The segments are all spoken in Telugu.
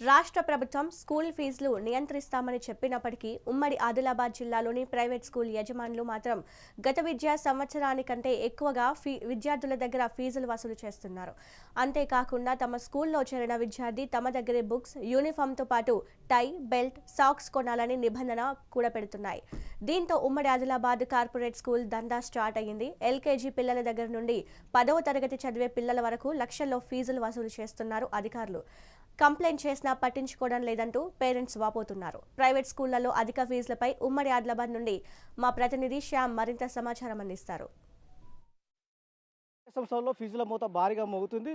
రాష్ట్ర ప్రభుత్వం స్కూల్ ఫీజులు నియంత్రిస్తామని చెప్పినప్పటికీ ఉమ్మడి ఆదిలాబాద్ జిల్లాలోని ప్రైవేట్ స్కూల్ యజమానులు మాత్రం గత విద్యా సంవత్సరానికంటే ఎక్కువగా ఫీ విద్యార్థుల దగ్గర ఫీజులు వసూలు చేస్తున్నారు. అంతేకాకుండా తమ స్కూల్లో చేరిన విద్యార్థి తమ దగ్గరే బుక్స్ యూనిఫామ్తో పాటు టై బెల్ట్ సాక్స్ కొనాలని నిబంధన కూడా పెడుతున్నాయి. దీంతో ఉమ్మడి ఆదిలాబాద్ కార్పొరేట్ స్కూల్ దందా స్టార్ట్ అయ్యింది. ఎల్కేజీ పిల్లల దగ్గర నుండి పదవ తరగతి చదివే పిల్లల వరకు లక్షల్లో ఫీజులు వసూలు చేస్తున్నారు అధికారులు. కంప్లైంట్ చేసినా పట్టించుకోవడం లేదంటూ పేరెంట్స్ వాపోతున్నారు. ప్రైవేట్ స్కూళ్ళలో అధిక ఫీజులపై ఉమ్మడి ఆదిలాబాద్ నుండి మా ప్రతినిధి శ్యామ్ మరింత సమాచారం అందిస్తారు. సంస్థల్లో ఫీజుల మూత భారీగా మోగుతుంది.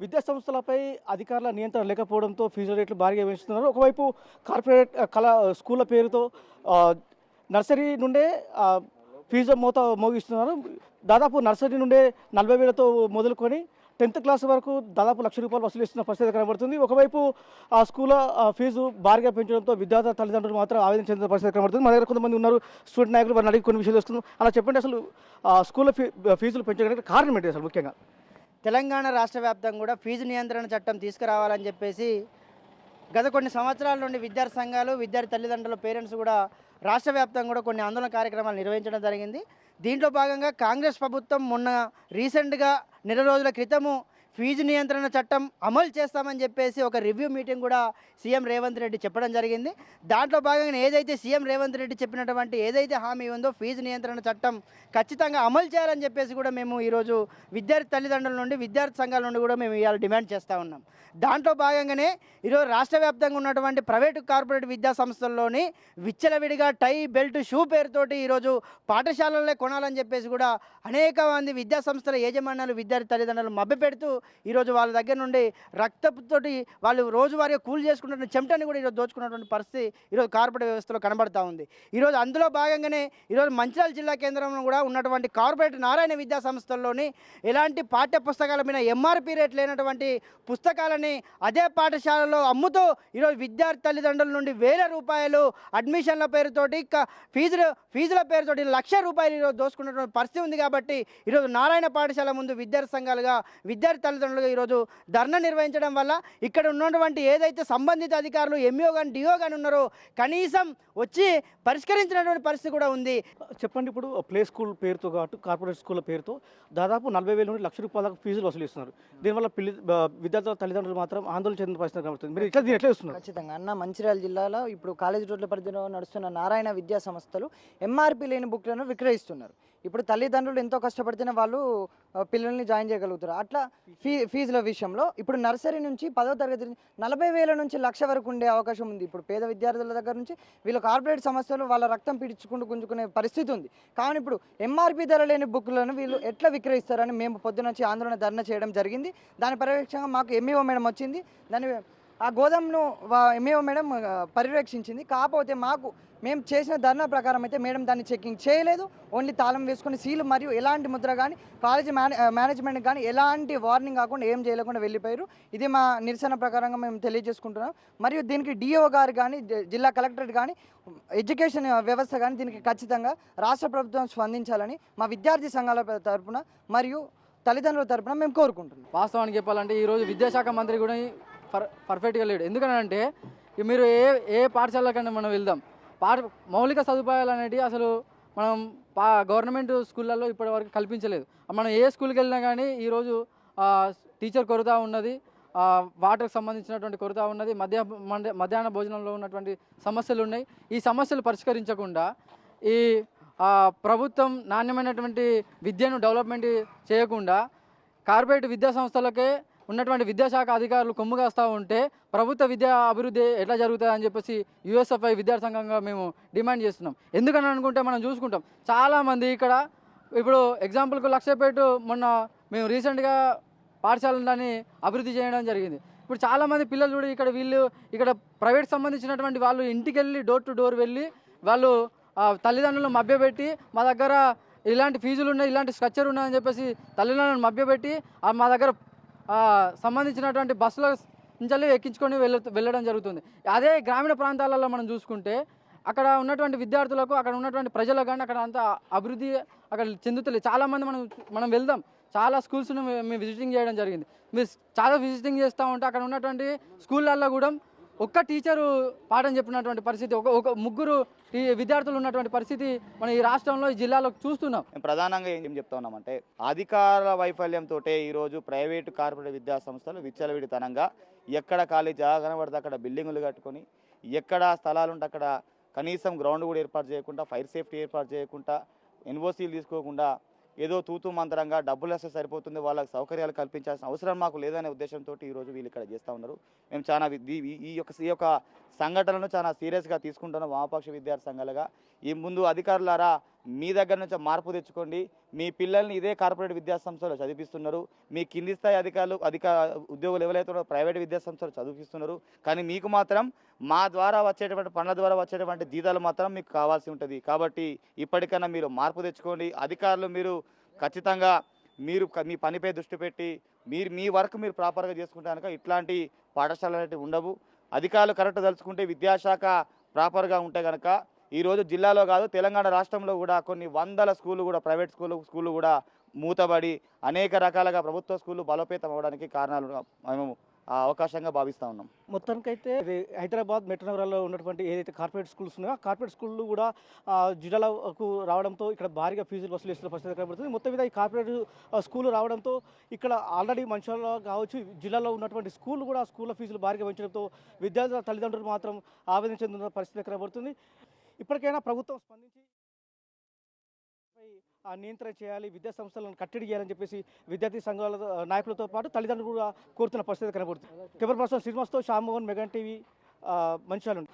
విద్యా సంస్థలపై అధికారుల నియంత్రణ లేకపోవడంతో ఫీజుల రేట్లు భారీగా పెంచుతున్నారు. ఒకవైపు కార్పొరేట్ కళా స్కూళ్ళ పేరుతో నర్సరీ నుండే ఫీజుల ఫీజు మూత మోగిస్తున్నారు. దాదాపు నర్సరీ నుండే నలభై వేలతో మొదలుకొని టెన్త్ క్లాస్ వరకు దాదాపు లక్ష రూపాయలు వసూలు ఇస్తున్న పరిస్థితి కనబడుతుంది. ఒకవైపు ఆ స్కూల్ ఫీజు భారీగా పెంచడంతో విద్యార్థుల తల్లిదండ్రులు మాత్రం ఆవేదన చెందిన పరిస్థితి కనబడుతుంది. మా దగ్గర కొంతమంది ఉన్నారు స్టూడెంట్ నాయకులు వారిని అడిగి కొన్ని విషయాలు వస్తున్నాం అలా చెప్పండి అసలు ఆ, స్కూల్ ఫీ ఫీజులు పెంచడానికి కారణం ఏంటి అసలు ముఖ్యంగా? తెలంగాణ రాష్ట్ర వ్యాప్తంగా కూడా ఫీజు నియంత్రణ చట్టం తీసుకురావాలని చెప్పేసి గత కొన్ని సంవత్సరాల నుండి విద్యార్థి సంఘాలు విద్యార్థి తల్లిదండ్రుల పేరెంట్స్ కూడా రాష్ట్ర వ్యాప్తంగా కూడా కొన్ని ఆందోళన కార్యక్రమాలు నిర్వహించడం జరిగింది. దీంట్లో భాగంగా కాంగ్రెస్ ప్రభుత్వం మొన్న రీసెంట్గా నెల రోజుల క్రితము ఫీజు నియంత్రణ చట్టం అమలు చేస్తామని చెప్పేసి ఒక రివ్యూ మీటింగ్ కూడా సీఎం రేవంత్ రెడ్డి చెప్పడం జరిగింది. దాంట్లో భాగంగా ఏదైతే సీఎం రేవంత్ రెడ్డి చెప్పినటువంటి ఏదైతే హామీ ఉందో ఫీజు నియంత్రణ చట్టం ఖచ్చితంగా అమలు చేయాలని చెప్పేసి కూడా మేము ఈరోజు విద్యార్థి తల్లిదండ్రుల నుండి విద్యార్థి సంఘాల నుండి కూడా మేము ఇవాళ డిమాండ్ చేస్తూ ఉన్నాం. దాంట్లో భాగంగానే ఈరోజు రాష్ట్ర వ్యాప్తంగా ఉన్నటువంటి ప్రైవేటు కార్పొరేట్ విద్యా సంస్థల్లోని విచ్చలవిడిగా టై బెల్ట్ షూ పేరుతోటి ఈరోజు పాఠశాలలే కొనాలని చెప్పేసి కూడా అనేక మంది విద్యా సంస్థల యజమానులు విద్యార్థి తల్లిదండ్రులు మభ్యపెడుతూ ఈరోజు వాళ్ళ దగ్గర నుండి రక్తంతోటి వాళ్ళు రోజువారీగా కూలి చేసుకున్న చెమటని కూడా ఈరోజు దోచుకున్నటువంటి పరిస్థితి ఈరోజు కార్పొరేట్ వ్యవస్థలో కనబడతా ఉంది. ఈరోజు అందులో భాగంగానే ఈరోజు మంచిర్యాల జిల్లా కేంద్రంలో కూడా ఉన్నటువంటి కార్పొరేట్ నారాయణ విద్యా సంస్థల్లోని ఎలాంటి పాఠ్య పుస్తకాల మీద ఎంఆర్పి రేట్ లేనటువంటి పుస్తకాలని అదే పాఠశాలలో అమ్ముతూ ఈరోజు విద్యార్థి తల్లిదండ్రుల నుండి వేల రూపాయలు అడ్మిషన్ల పేరుతోటి ఫీజులు ఫీజుల పేరుతోటి లక్ష రూపాయలు ఈరోజు దోచుకున్నటువంటి పరిస్థితి ఉంది కాబట్టి ఈరోజు నారాయణ పాఠశాల ముందు విద్యార్థి సంఘాలుగా విద్యార్థి తల్లిదండ్రులుగా ఈరోజు ధర్నా నిర్వహించడం వల్ల ఇక్కడ ఉన్నటువంటి ఏదైతే సంబంధిత అధికారులు ఎంఈఓ కానీ డిఓ కానీ ఉన్నారో కనీసం వచ్చి పరిష్కరించినటువంటి పరిస్థితి కూడా ఉంది. చెప్పండి ఇప్పుడు ప్లే స్కూల్ పేరుతో కాటు కార్పొరేట్ స్కూల్ పేరుతో దాదాపు నలభై వేల నుండి లక్ష రూపాయల ఫీజులు వసూలు ఇస్తున్నారు దీనివల్ల పిల్లి విద్యార్థుల తల్లిదండ్రులు మాత్రం ఆందోళన చెందిన పరిస్థితి కనబడుతుంది. మీరు ఇట్లా ఎట్లా ఇస్తున్నారు ఖచ్చితంగా. అన్న మంచిర్యాల జిల్లాలో ఇప్పుడు కాలేజ్ రోడ్ల పరిధిలో నడుస్తున్న నారాయణ విద్యా సంస్థలు ఎంఆర్పి లేని బుక్లను విక్రయిస్తున్నారు. ఇప్పుడు తల్లిదండ్రులు ఎంతో కష్టపడితేనే వాళ్ళు పిల్లల్ని జాయిన్ చేయగలుగుతారు. అట్లా ఫీ ఫీజుల విషయంలో ఇప్పుడు నర్సరీ నుంచి పదో తరగతి నుంచి నలభై వేల నుంచి లక్ష వరకు ఉండే అవకాశం ఉంది. ఇప్పుడు పేద విద్యార్థుల దగ్గర నుంచి వీళ్ళు కార్పొరేట్ సంస్థలు వాళ్ళ రక్తం పీడించుకుంటూ గుంజుకునే పరిస్థితి ఉంది. కానీ ఇప్పుడు ఎంఆర్పి ధర లేని బుక్లను వీళ్ళు ఎట్లా విక్రయిస్తారని మేము పొద్దున ఆందోళన ధర్నా చేయడం జరిగింది. దాని పర్యవేక్షణగా మాకు ఎంఈఓ మేడం వచ్చింది. దాని ఆ గోదాంను ఎంఏఓ మేడం పర్యవేక్షించింది. కాకపోతే మాకు మేము చేసిన ధర్నా ప్రకారం అయితే మేడం దాన్ని చెకింగ్ చేయలేదు. ఓన్లీ తాళం వేసుకుని సీలు మరియు ఎలాంటి ముద్ర కానీ కాలేజీ మేనే మేనేజ్మెంట్ కానీ ఎలాంటి వార్నింగ్ కాకుండా ఏం చేయలేకుండా వెళ్ళిపోయారు. ఇది మా నిరసన ప్రకారంగా మేము తెలియజేసుకుంటున్నాం. మరియు దీనికి డిఓ గారు కానీ జిల్లా కలెక్టర్ కానీ ఎడ్యుకేషన్ వ్యవస్థ కానీ దీనికి ఖచ్చితంగా రాష్ట్ర ప్రభుత్వం స్పందించాలని మా విద్యార్థి సంఘాల తరపున మరియు తల్లిదండ్రుల తరపున మేము కోరుకుంటున్నాం. వాస్తవానికి చెప్పాలంటే ఈరోజు విద్యాశాఖ మంత్రి కూడా పర్ పర్ఫెక్ట్గా లేడు. ఎందుకనంటే మీరు ఏ ఏ పాఠశాలకైనా మనం వెళ్దాం? పాఠ మౌలిక సదుపాయాలు అనేటివి అసలు మనం పా గవర్నమెంట్ స్కూళ్ళల్లో ఇప్పటివరకు కల్పించలేదు. మనం ఏ స్కూల్కి వెళ్ళినా కానీ ఈరోజు టీచర్ కొరత ఉన్నది వాటర్కి సంబంధించినటువంటి కొరత ఉన్నది మధ్య మండ- మధ్యాహ్న భోజనంలో ఉన్నటువంటి సమస్యలు ఉన్నాయి. ఈ సమస్యలు పరిష్కరించకుండా ఈ ప్రభుత్వం నాణ్యమైనటువంటి విద్యను డెవలప్మెంట్ చేయకుండా కార్పొరేట్ విద్యా సంస్థలకే ఉన్నటువంటి విద్యాశాఖ అధికారులు కొమ్ము కాస్తూ ఉంటే ప్రభుత్వ విద్యా అభివృద్ధి ఎట్లా జరుగుతుంది అని చెప్పేసి యుఎస్ఎఫ్ఐ విద్యార్థి సంఘంగా మేము డిమాండ్ చేస్తున్నాం. ఎందుకని అనుకుంటే మనం చూసుకుంటాం. చాలామంది ఇక్కడ ఇప్పుడు ఎగ్జాంపుల్కు లక్ష్యపేటు మొన్న మేము రీసెంట్గా పాఠశాలని అభివృద్ధి చేయడం జరిగింది. ఇప్పుడు చాలామంది పిల్లలు కూడా ఇక్కడ వీళ్ళు ఇక్కడ ప్రైవేట్ సంబంధించినటువంటి వాళ్ళు ఇంటికి వెళ్ళి డోర్ టు డోర్ వెళ్ళి వాళ్ళు తల్లిదండ్రులను మభ్యపెట్టి మా దగ్గర ఇలాంటి ఫీజులు ఉన్నాయి ఇలాంటి స్ట్రక్చర్ ఉన్నాయని చెప్పేసి తల్లిదండ్రులను మభ్యపెట్టి ఆ, మా దగ్గర సంబంధించినటువంటి బస్సుల నుంచి ఎక్కించుకొని వెళ్ళ వెళ్ళడం జరుగుతుంది. అదే గ్రామీణ ప్రాంతాలలో మనం చూసుకుంటే అక్కడ ఉన్నటువంటి విద్యార్థులకు అక్కడ ఉన్నటువంటి ప్రజలకు కానీ అక్కడ అంత అభివృద్ధి అక్కడ చెందుతలేదు. చాలామంది మనం మనం వెళ్దాం. చాలా స్కూల్స్ను మేము విజిటింగ్ చేయడం జరిగింది. మీరు చాలా విజిటింగ్ చేస్తూ ఉంటే అక్కడ ఉన్నటువంటి స్కూళ్ళల్లో కూడా ఒక్క టీచరు పాఠం చెప్పినటువంటి పరిస్థితి ఒక ఒక ముగ్గురు ఈ విద్యార్థులు ఉన్నటువంటి పరిస్థితి మన ఈ రాష్ట్రంలో ఈ జిల్లాలో చూస్తున్నాం. ప్రధానంగా ఏం చెప్తా ఉన్నామంటే అధికార వైఫల్యంతో ఈరోజు ప్రైవేటు కార్పొరేట్ విద్యా సంస్థలు విచ్చలవిడితనంగా ఎక్కడ ఖాళీ జాగా కనబడితే అక్కడ బిల్డింగులు కట్టుకొని ఎక్కడ స్థలాలు ఉంటే అక్కడ కనీసం గ్రౌండ్ కూడా ఏర్పాటు చేయకుండా ఫైర్ సేఫ్టీ ఏర్పాటు చేయకుండా ఎన్ఓసీలు తీసుకోకుండా ఏదో తూతు మంతరంగా డబ్బులు వస్తే సరిపోతుంది వాళ్ళకి సౌకర్యాలు కల్పించాల్సిన అవసరం మాకు లేదనే ఉద్దేశంతో ఈరోజు వీళ్ళు ఇక్కడ చేస్తూ ఉన్నారు. మేము చాలా ఈ- ఈ యొక్క ఈ యొక్క సంఘటనను చాలా సీరియస్గా తీసుకుంటున్నాం వామపక్ష విద్యార్థి సంఘాలుగా. ఈ ముందు అధికారులారా మీ దగ్గర నుంచి మార్పు తెచ్చుకోండి. మీ పిల్లల్ని ఇదే కార్పొరేట్ విద్యాసంస్థలో చదివిస్తున్నారు. మీ కింది స్థాయి అధికారులు అధిక ఉద్యోగులు ఎవరైతే ప్రైవేట్ విద్యాసంస్థలు చదివిస్తున్నారు. కానీ మీకు మాత్రం మా ద్వారా వచ్చేటువంటి పనుల ద్వారా వచ్చేటువంటి జీతాలు మాత్రం మీకు కావాల్సి ఉంటుంది. కాబట్టి ఇప్పటికైనా మీరు మార్పు తెచ్చుకోండి. అధికారులు మీరు ఖచ్చితంగా మీరు మీ పనిపై దృష్టి పెట్టి మీరు మీ వర్క్ మీరు ప్రాపర్గా చేసుకుంటే కనుక ఇట్లాంటి పాఠశాలలు అనేవి ఉండవు. అధికారులు కరెక్ట్ తలుచుకుంటే విద్యాశాఖ ప్రాపర్గా ఉంటే కనుక ఈరోజు జిల్లాలో కాదు తెలంగాణ రాష్ట్రంలో కూడా కొన్ని వందల స్కూళ్ళు కూడా ప్రైవేట్ స్కూళ్ళు స్కూళ్ళు కూడా మూతబడి అనేక రకాలుగా ప్రభుత్వ స్కూళ్ళు బలోపేతం అవ్వడానికి కారణాలు మేము అవకాశంగా భావిస్తూ ఉన్నాం. మొత్తానికైతే ఇది హైదరాబాద్ మెట్రో నగరాల్లో ఉన్నటువంటి ఏదైతే కార్పొరేట్ స్కూల్స్ ఉన్నాయో ఆ కార్పొరేట్ స్కూళ్ళు కూడా జిల్లాలకు రావడంతో ఇక్కడ భారీగా ఫీజులు వసూలు చేస్తున్న పరిస్థితి కనబడుతుంది. మొత్తం మీద ఈ కార్పొరేట్ స్కూల్ రావడంతో ఇక్కడ ఆల్రెడీ మంచిర్యాలలో కావచ్చు జిల్లాలో ఉన్నటువంటి స్కూల్ కూడా స్కూళ్ళ ఫీజులు భారీగా పెంచడంతో విద్యార్థుల తల్లిదండ్రులు మాత్రం ఆవేదన చెందుతున్న పరిస్థితి కనబడుతుంది. ఇప్పటికైనా ప్రభుత్వం స్పందించి నియంత్రణ చేయాలి విద్యా సంస్థలను కట్టడి చేయాలని చెప్పేసి విద్యార్థి సంఘాల నాయకులతో పాటు తల్లిదండ్రులు కూడా కోరుతున్న పరిస్థితి కనబడుతుంది. కెమెరా పర్సన్ శ్రీనివాస్తో శ్యామోహన్ మెగన్ టీవీ నుండి